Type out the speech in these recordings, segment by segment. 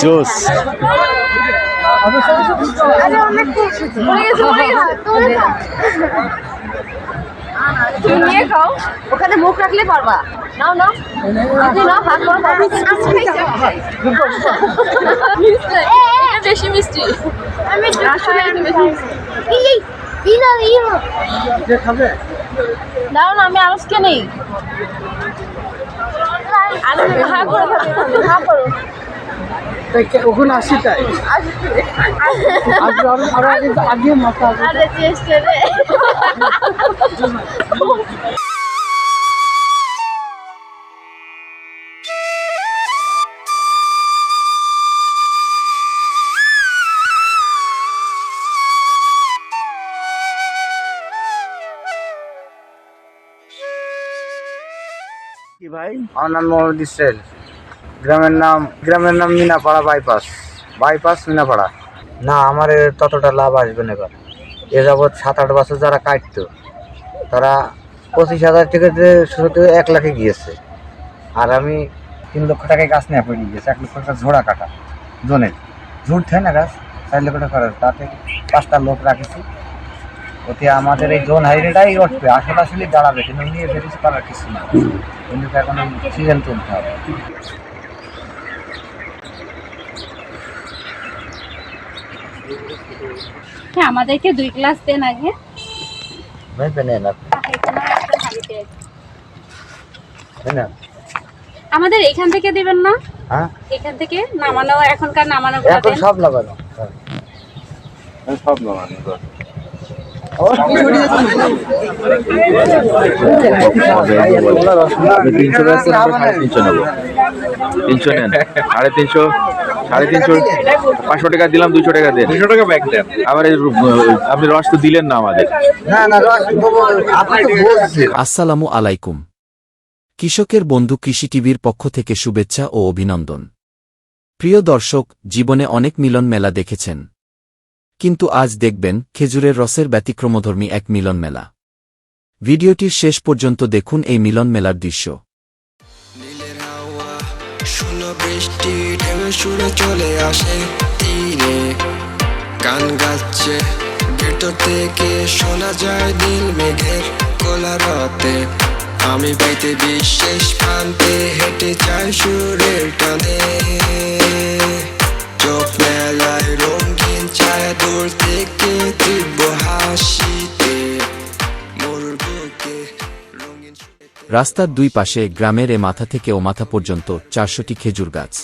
জোস। আরে অনেক পড়ে নিয়ে খাও। ওখানে মুখ রাখলে পারবা। নাও নাও। দিদি নাও ভাগ করো ভাগ বেশি মিষ্টি। আমি আসলে না দাও না আমি আরসকে নেই। আরে ভাগ করো ভাগ করো। ওখানে আসি তাই। আগে মাথা কি ভাই? আমার নাম মোহাম্মদ ইসরায়েল। গ্রামের নাম গ্রামের নাম মিনাপাড়া বাইপাস বাইপাস মিনাপাড়া। না, আমার ততটা লাভ আসবে না এবার। এ যাবৎ সাত আট বছর যারা কাটতো, তারা পঁচিশ হাজার থেকে শুধু এক লাখে গিয়েছে। আর আমি তিন লক্ষ টাকায় গাছ নেওয়া পড়ে গিয়েছে, এক লক্ষ টাকা ঝোড়া কাটা জনের ঝুট থাকে না গাছ, চার লক্ষ টাকা খরচ। তাতে পাঁচটা লোক রাখেছি। ওতে আমাদের এই জোন হাইরেটাই উঠবে আসলে আসলে দাঁড়াবে, কিন্তু নিয়ে ফেরেছি করার কিছু না। কিন্তু এখন সিজন তুলতে হবে। হ্যাঁ আমাদেরকে দুই গ্লাস দেন আগে আমাদের এখান থেকে দিবেন না হ্যাঁ এখান থেকে নামানো এখনকার নামানো এখন সব লাগানো সব নামানি তিনশো নেন সাড়ে তিনশো সাড়ে তিনশো পাঁচশো টাকা দিলাম দুইশো টাকা দেন দুশো টাকা ব্যাগ দেন। আবার আপনি রস তো দিলেন না আমাদের। না না রস আপনি তো বলছেন। আসসালামু আলাইকুম। কৃষকের বন্ধু কৃষি টিভির পক্ষ থেকে শুভেচ্ছা ও অভিনন্দন। প্রিয় দর্শক জীবনে অনেক মিলন মেলা দেখেছেন। কিন্তু আজ দেখবেন খেজুরের রসের ব্যতিক্রমধর্মী এক মিলন মেলা। ভিডিওটির শেষ পর্যন্ত দেখুন এই মিলন মেলার দৃশ্য। বৃষ্টি ঢেউ সুরে চলে আসে তীরে। গান গাচ্ছে, ভেতর থেকে শোনা যায় নীল মেঘের কোলারতে। আমি পাইতে বিশেষ প্রান্তে হেঁটে যাই সুরের টানে। চোখ মেলায় রঙিন ছায়া দূর থেকে তীব্র হাসিতে রাস্তার দুই পাশে গ্রামের এ মাথা থেকে ও মাথা পর্যন্ত চারশোটি খেজুর গাছ।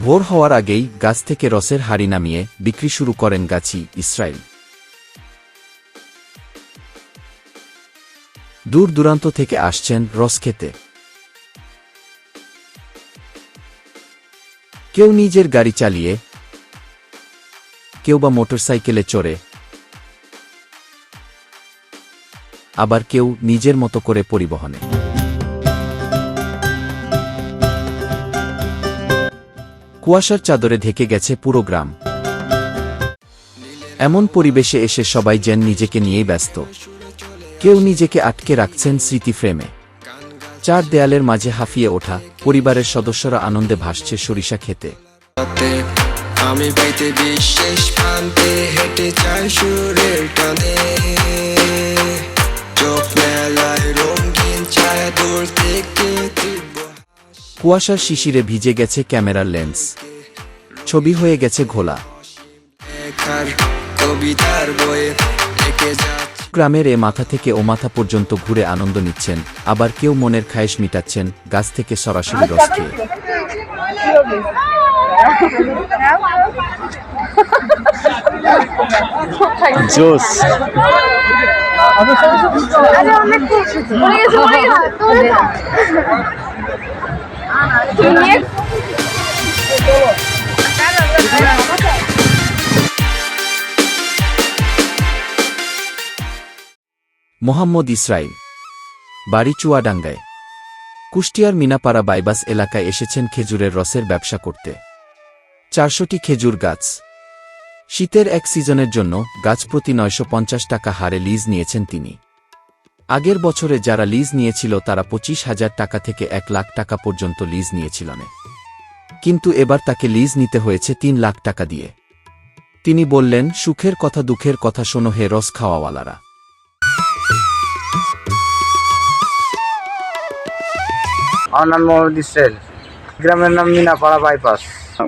ভোর হওয়ার আগেই গাছ থেকে রসের হাড়ি নামিয়ে বিক্রি শুরু করেন গাছি ইসরায়েল দূর দূরান্ত থেকে আসছেন রস খেতে। কেউ নিজের গাড়ি চালিয়ে, কেউ বা মোটরসাইকেলে চড়ে আবার কেউ নিজের মতো করে পরিবহনে। কুয়াশার চাদরে ঢেকে গেছে পুরো গ্রাম। এমন পরিবেশে এসে সবাই যেন নিজেকে নিয়েই ব্যস্ত। কেউ নিজেকে আটকে রাখছেন স্মৃতি ফ্রেমে। চার দেয়ালের মাঝে হাঁফিয়ে ওঠা পরিবারের সদস্যরা আনন্দে ভাসছে সরিষা খেতে। বিশেষ কুয়াশার শিশিরে ভিজে গেছে ক্যামেরার লেন্স। ছবি হয়ে গেছে ঘোলা। গ্রামের এ মাথা থেকে ও মাথা পর্যন্ত ঘুরে আনন্দ নিচ্ছেন, আবার কেউ মনের খায়েশ মিটাচ্ছেন, গাছ থেকে সরাসরি রস খেয়ে মোহাম্মদ ইসরাইল, বাড়ি চুয়াডাঙ্গায়। কুষ্টিয়ার মিনাপাড়া বাইবাস এলাকায় এসেছেন খেজুরের রসের ব্যবসা করতে। চারশোটি খেজুর গাছ শীতের এক সিজনের জন্য গাছ প্রতি নয়শো পঞ্চাশ টাকা হারে লিজ নিয়েছেন তিনি। আগের বছরে যারা লিজ নিয়েছিল তারা পঁচিশ হাজার টাকা থেকে এক লাখ টাকা পর্যন্ত লিজ নিয়েছিলেন। কিন্তু এবার তাকে লিজ নিতে হয়েছে তিন লাখ টাকা দিয়ে। তিনি বললেন, সুখের কথা, দুঃখের কথা, শোনো হে রস খাওয়াওয়ালারা। আমার নাম মোহাম্মদ ইসরায়েল গ্রামের নাম মিনাপাড়া বাইপাস,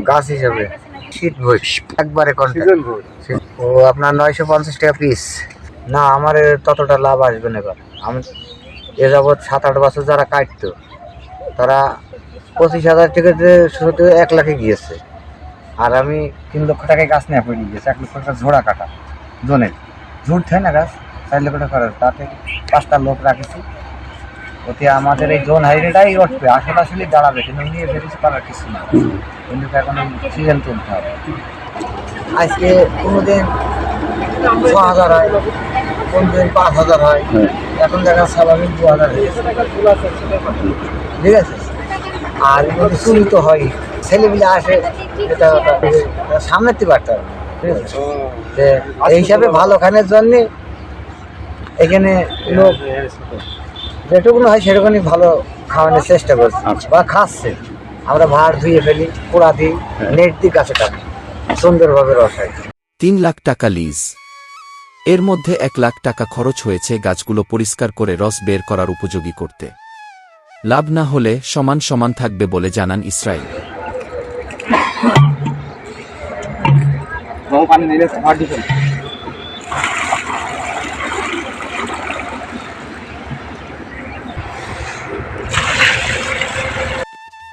গাছ হিসেবে। শীত একবারে ও আপনার নয়শো পঞ্চাশ টাকা পিস না আমার ততটা লাভ আসবে না এবার। আমি এ যাবৎ সাত আট বছর যারা কাটতো তারা পঁচিশ হাজার থেকে যে শুধু এক লাখে গিয়েছে। আর আমি তিন লক্ষ টাকায় গাছ নেওয়া পড়ে গিয়েছে এক লক্ষ টাকা ঝোড়া কাটা জনের ঝুট থাকে না গাছ চার লক্ষ টাকা খরচ তাতে পাঁচটা লোক রাখেছি। ওতে আমাদের এই জোন হাইরেটাই উঠবে আসলে আসলে দাঁড়াবে কিন্তু নিয়ে ফেলেছি করার কিছু না। কিন্তু এখন সিজন তুলতে হবে। আজকে কোনো দিন ছ হাজার হয় কোন দিন পাঁচ হাজার হয় এখন দেখা স্বাভাবিক দু হাজার হয়ে ঠিক আছে? আর চুরি তো হয় ছেলেমিলে আসে এটা সামলাতে পারতে হবে। ঠিক আছে? যে এই হিসাবে ভালো খানের জন্যে এখানে লোক যেটুকুনো হয় সেরকমই ভালো খাওয়ানোর চেষ্টা করছে। বা খাচ্ছে। আমরা ভাড় ধুয়ে ফেলি পোড়া দিই নেট দিই গাছে টানি। সুন্দরভাবে রস হয়। তিন লাখ টাকা লিজ। এর মধ্যে এক লাখ টাকা খরচ হয়েছে গাছগুলো পরিষ্কার করে রস বের করার উপযোগী করতে। লাভ না হলে সমান সমান থাকবে বলে জানান ইসরায়েল।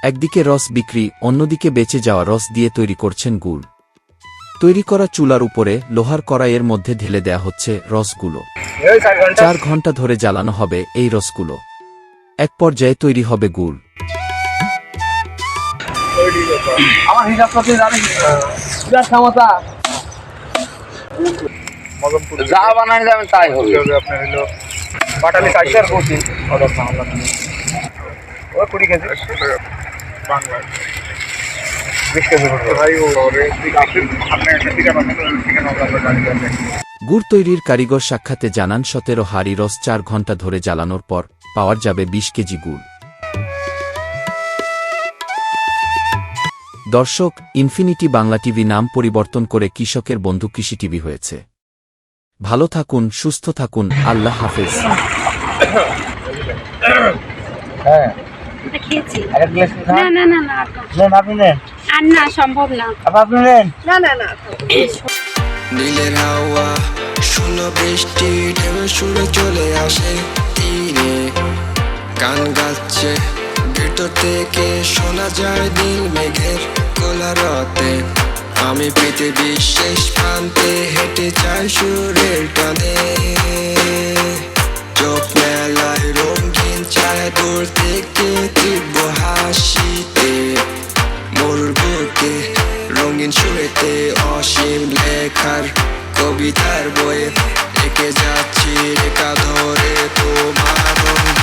একদিকে রস বিক্রি অন্যদিকে বেঁচে যাওয়া রস দিয়ে তৈরি করছেন গুড়। তৈরি করা চুলার উপরে লোহার কড়াইয়ের মধ্যে ঢেলে দেয়া হচ্ছে রসগুলো। চার ঘণ্টা ধরে জ্বালানো হবে এই রসগুলো। এক পর্যায়ে তৈরি হবে গুড়। যা যাবেন তাই হবে। আপনার হলো কোটি ও কুড়ি কেজি। বাংলা। বিশ কেজি ভাই ও আপনি একটা টিকা পাবেন টিকা নগর গুড় তৈরির কারিগর সাক্ষাতে জানান সতেরো হাড়ি রস চার ঘণ্টা ধরে জ্বালানোর পর পাওয়ার যাবে বিশ কেজি গুড়। দর্শক ইনফিনিটি বাংলা টিভি নাম পরিবর্তন করে কৃষকের বন্ধু কৃষি টিভি হয়েছে। ভালো থাকুন সুস্থ থাকুন আল্লাহ হাফেজ। হ্যাঁ। খেয়েছি। না না না না নেন আপনি নেন। আর না সম্ভব না। আপনি নেন। নীলের হাওয়া শোনো বৃষ্টি ঢেউ সুরে চলে আসে তীরে গান গাচ্ছে ভিতর থেকে শোনা যায় নীল মেঘের কোলারতে। আমি পৃথিবীর শেষ প্রান্তে হেঁটে যাই সুরের টানে। চোখ মেলায় রঙিন দূর থেকে তীব্র হাসিতে মোর বুকে রঙিন সুরেতে অসীম লেখার কবিতার বয়ে একে যাচ্ছি রেখা ধরে তোমার রঙিন।